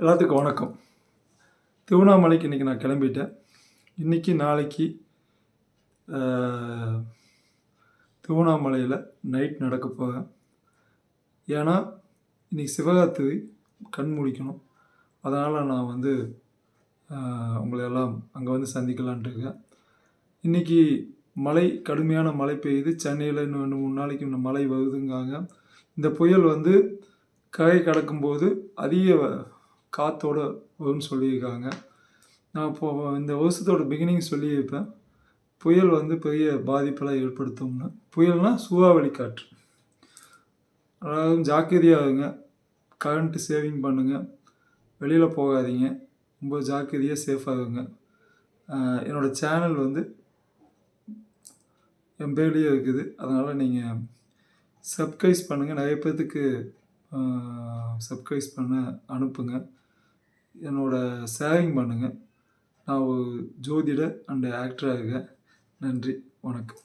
எல்லாத்துக்கும் வணக்கம். திருவண்ணாமலைக்கு இன்றைக்கி நான் கிளம்பிட்டேன். இன்றைக்கி நாளைக்கு திருவண்ணாமலையில் நைட் நடக்க போகிறேன் ஏன்னா இன்றைக்கி சிவராத்திரி கண் முழிக்கணும் அதனால் நான் வந்து உங்களையெல்லாம் எல்லாம் அங்கே வந்து சந்திக்கலான்ட்டு இருக்கேன். இன்றைக்கி மழை கடுமையான மழை பெய்யுது. சென்னையில் இன்னும் ரெண்டு மூணு நாளைக்கு இன்னும் மழை வருதுங்காங்க இந்த புயல் வந்து கரை கடக்கும்போது அதிக காற்றோட வரும்னு சொல்லியிருக்காங்க. நான் இப்போது இந்த வருஷத்தோட பிகினிங் சொல்லியிருப்பேன். புயல் வந்து பெரிய பாதிப்பெல்லாம் ஏற்படுத்தும்னு. புயல்னால் சூறாவளி காற்று. அதாவது ஜாக்கிரதையாக இருங்க. கரண்ட்டு சேவிங் பண்ணுங்கள் வெளியில் போகாதீங்க. ரொம்ப ஜாக்கிரதையாக சேஃபாக இருங்க. என்னோடய என்னோட சேனல் வந்து என் பேர்லேயே இருக்குது. அதனால் நீங்கள் சப்ஸ்கிரைஸ் பண்ணுங்கள் நிறைய பேர்த்துக்கு சப்ஸ்கிரைஸ் பண்ண அனுப்புங்க. என்னோட ஷேரிங் பண்ணுங்கள் நான் ஒரு ஜோதிடர் அண்ட் ஆக்டராக இருக்கேன். நன்றி. வணக்கம்.